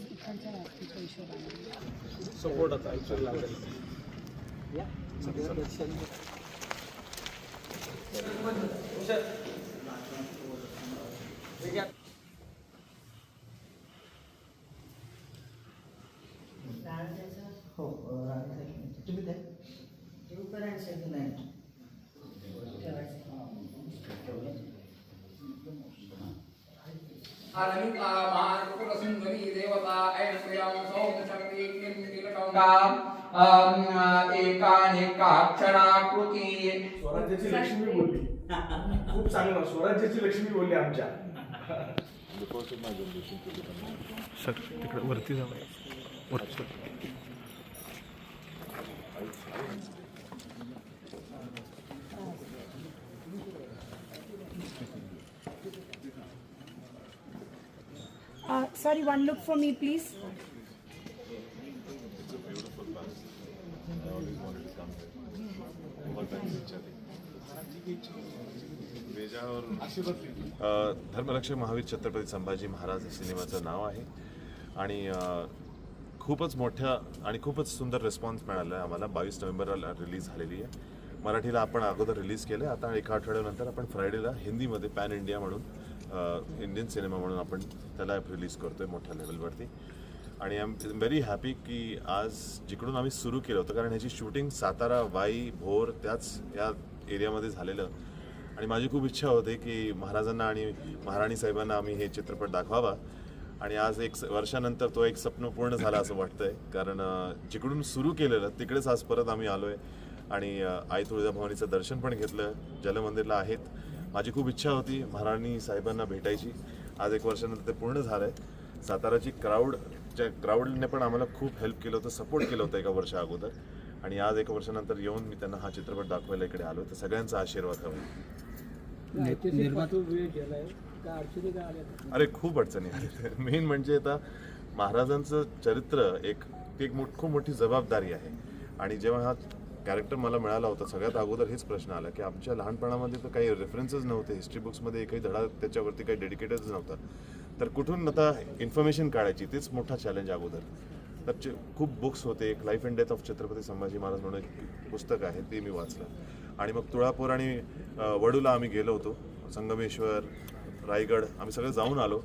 इकडच्या वास्तूच्या हिशोबाने सपोर्ट आता actually लागेल हो राणीसाठी तुम्ही द्या नाही सुंदरी देवता ऐन प्रियं सौम्यशक्ति एकानेकाक्षराकृती स्वराज्याची लक्ष्मी बोलली. खूप चांगलं. स्वराज्याची लक्ष्मी बोलली आमच्या. सर तिकडे वरती जाऊ वरती. Sorry, one look for me, please. अ, धर्मरक्षक महावीर छत्रपती संभाजी महाराज हे सिनेमाचं नाव आहे. आणि खूपच मोठ्या आणि खूपच सुंदर रिस्पॉन्स मिळाला आहे आम्हाला. बावीस नोव्हेंबरला रिलीज झालेली आहे. मराठीला आपण अगोदर रिलीज केलं आहे आता एका आठवड्यानंतर आपण फ्रायडेला हिंदीमध्ये पॅन इंडिया म्हणून इंडियन सिनेमा म्हणून आपण त्याला रिलीज करतोय मोठ्या लेवलवरती आणि आय एम व्हेरी हॅपी की आज जिकडून आम्ही सुरू केलं होतं कारण ह्याची शूटिंग सातारा वाई भोर त्याच या एरियामध्ये झालेलं. आणि माझी खूप इच्छा होती की महाराजांना आणि महाराणी साहेबांना आम्ही हे चित्रपट दाखवावा. आणि आज एक स- वर्षानंतर तो एक स्वप्न पूर्ण झाला असं वाटतंय. कारण जिकडून सुरू केलेलं तिकडेच आज परत आम्ही आलोय. आणि आई तुळजाभवानीचं दर्शन पण घेतलं. जलमंदिरला आहेत. माझी खूप इच्छा होती महाराणी साहेबांना भेटायची. आज एक वर्षानंतर ते पूर्ण झालंय. साताराची क्राऊड ज्या क्राऊडने पण आम्हाला खूप हेल्प केलं होतं सपोर्ट केलं होतं एका वर्षा अगोदर. आणि आज एका वर्षानंतर येऊन मी त्यांना हा चित्रपट दाखवायला इकडे आलो. तर सगळ्यांचा आशीर्वाद हवा अरे खूप अडचणी मेन म्हणजे आता महाराजांचं चरित्र एक ती एक मोठ खूप मोठी जबाबदारी आहे. आणि जेव्हा हा कॅरेक्टर मला मिळाला होता सगळ्यात अगोदर हेच प्रश्न आला की आमच्या लहानपणामध्ये तर काही रेफरन्सेस नव्हते हिस्ट्री बुक्समध्ये एकही धडा त्याच्यावरती काही डेडिकेटेडच नव्हता. तर कुठून आता इन्फॉर्मेशन काढायची? तेच मोठा चॅलेंज अगोदर. तर खूप बुक्स होते एक life and death of Chhatrapati Sambhaji Maharaj म्हणून एक पुस्तक आहे ते मी वाचलं. आणि मग तुळापूर आणि वडूला आम्ही गेलो होतो संगमेश्वर रायगड आम्ही सगळं जाऊन आलो.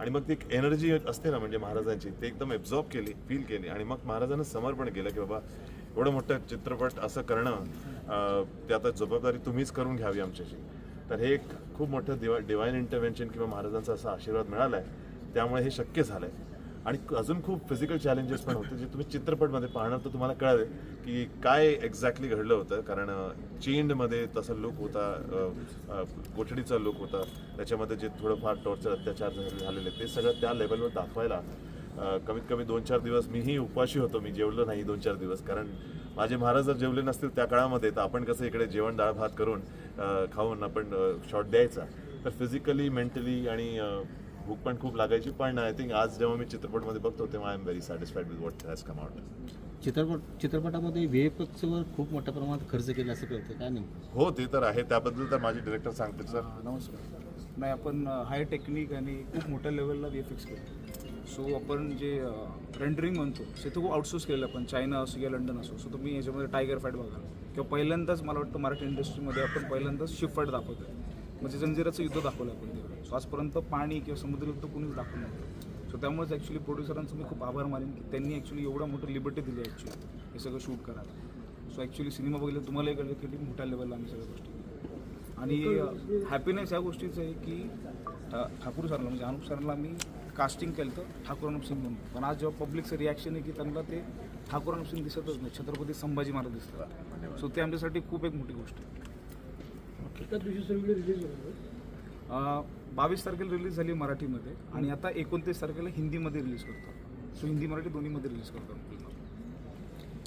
आणि मग ती एक एनर्जी असते ना म्हणजे महाराजांची ते एकदम एब्झॉर्ब केली फील केली. आणि मग महाराजांना समर्पण केलं की बाबा एवढं मोठं चित्रपट असं करणं त्यात ते आता जबाबदारी तुम्हीच करून घ्यावी आमच्याशी. तर हे एक खूप मोठं दिवा डिवाईन इंटरव्हेन्शन किंवा महाराजांचा असा आशीर्वाद मिळाला आहे त्यामुळे हे शक्य झालं आहे आणि अजून खूप फिजिकल चॅलेंजेस पण होते जे तुम्ही चित्रपटमध्ये पाहणार तर तुम्हाला कळेल की काय एक्झॅक्टली घडलं होतं. कारण चेंडमध्ये तसा लुक होता कोठडीचा लुक होता. त्याच्यामध्ये जे थोडंफार टॉर्चर अत्याचार झाले- झालेले ते सगळं त्या लेवलवर दाखवायला कमीत कमी दोन चार दिवस मीही उपाशी होतो मी जेवलो नाही दोन चार दिवस. कारण माझे महाराज जर जेवले नसतील त्या काळामध्ये तर आपण कसं इकडे जेवण डाळ भात करून खाऊन आपण शॉट द्यायचा. तर फिजिकली मेंटली आणि भूक पण खूप लागायची. पण आय थिंक आज जेव्हा मी चित्रपटमध्ये बघतो तेव्हा I am very satisfied with what has come out चित्रपट चित्रपटामध्ये व्हीएफएक्सवर खूप मोठ्या प्रमाणात खर्च केला असं कळतं काय नाही हो ते तर आहे. त्याबद्दल तर माझे डिरेक्टर सांगतील सर नमस्कार. नाही आपण हाय टेक्निक आणि खूप मोठ्या लेवलला वी एफ एक्स केलं. सो आपण जे रेंडरिंग म्हणतो ते तो आउटसोर्स केलेलं आपण चायना असो किंवा लंडन असो. सो तुम्ही याच्यामध्ये टायगर फाईट बघाल किंवा पहिल्यांदाच मला वाटतं मराठी इंडस्ट्रीमध्ये आपण पहिल्यांदाच शिप फाईट दाखवतो आहे म्हणजे जंजिराचं युद्ध दाखवलं आपण तिकडे सो आजपर्यंत पाणी किंवा समुद्र युद्ध कोणीच दाखवलं नव्हतं सो त्यामुळेच ॲक्च्युली प्रोड्युसरांचं मी खूप आभार मानेन की त्यांनी ॲक्च्युली एवढं मोठं लिबर्टी दिली ॲक्च्युली हे सगळं शूट करायला. सो ॲक्च्युली सिनेमा बघितलं तुम्हालाही कळलं की किती मोठ्या लेवलला आम्ही सगळ्या गोष्टी आणि हॅपीनेस ह्या गोष्टीचं आहे की ठा ठाकूर सरला म्हणजे अनुप सरला मी कास्टिंग केलं तर ठाकूर अनुप सिंग म्हणून. पण आज जेव्हा पब्लिकचं रिॲक्शन आहे की त्यांना ते ठाकूर अनुप सिंग दिसतच नाही छत्रपती संभाजी महाराज दिसतात. सो ते आमच्यासाठी खूप एक मोठी गोष्ट आहे. बावीस तारखेला रिलीज झाली मराठीमध्ये आणि आता एकोणतीस तारखेला हिंदीमध्ये रिलीज करतो. सो हिंदी मराठी दोन्हीमध्ये रिलीज करतो.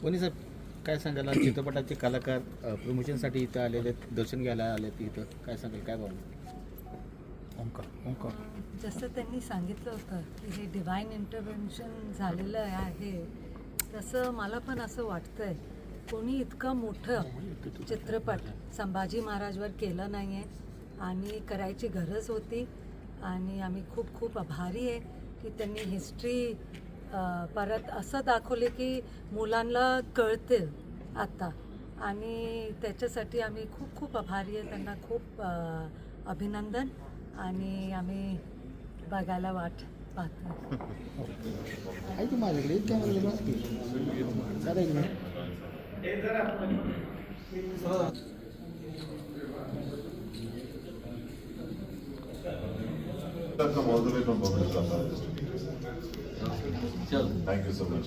वनी साहेब काय सांगाल? चित्रपटाचे कलाकार प्रमोशनसाठी इथं आलेले आहेत, दर्शन घ्यायला आले आहेत इथं. काय सांगाल? काय भावना? ओंकार ओंकार. जसं त्यांनी सांगितलं होतं की हे डिवाईन इंटरव्हेन्शन झालेलं आहे तसं मला पण असं वाटतंय. कोणी इतकं मोठं चित्रपट संभाजी महाराजवर केलं नाही आहे आणि करायची गरज होती आणि आम्ही खूप खूप आभारी आहे की त्यांनी हिस्ट्री परत असं दाखवले की मुलांना कळते आता. आणि त्याच्यासाठी आम्ही खूप खूप आभारी आहे. त्यांना खूप अभिनंदन. आणि आम्ही बघायला वाट पाहतो आहे की माझ्याकडे एक कॅमेरा बस की जरा एक minute Welcome all the way from Bombay. Thank you so much.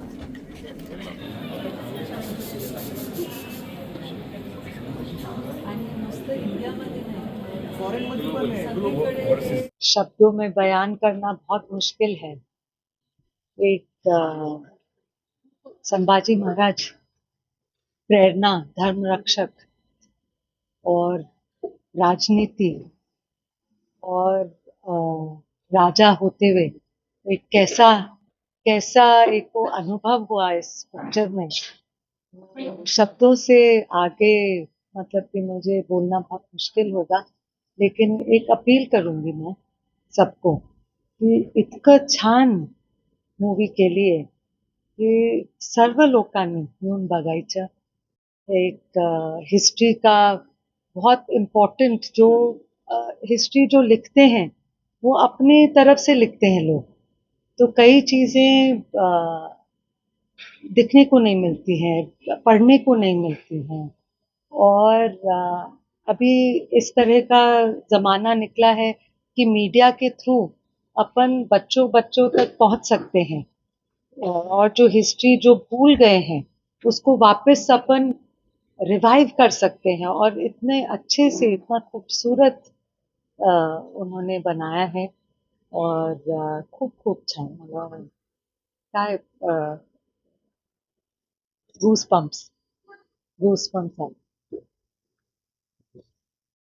शब्दों में बयान करना बहुत मुश्किल है। एक संभाजी महाराज प्रेरणा धर्म रक्षक और राजनीति और राजा होते हुए एक कैसा कैसा एक अनुभव हुआ इस पिक्चर में? शब्दों से आगे मतलब कि मुझे बोलना बहुत मुश्किल होगा। लेकिन एक अपील करूँगी मैं सबको कि इतकं छान मूवी केली आहे की सर्व लोकांनी येऊन एक हिस्ट्री का बहुत इम्पोर्टेंट जो हिस्ट्री जो लिखते हैं, वो अपने तरफ़ से लिखते हैं लोग। तो कई चीज़ें दिखने को नहीं मिलती हैं, पढ़ने को नहीं मिलती हैं और अभी इस तरह का ज़माना निकला है कि मीडिया के थ्रू अपन बच्चों बच्चों तक पहुँच सकते हैं। और जो हिस्ट्री जो भूल गए हैं, उसको वापस अपन रिवाइव कर सकते हैं और इतने अच्छे से, इतना खूबसूरत उन्होंने बनाया है। और खूब खूब मला काय गूस पंप्स गूस पंप्स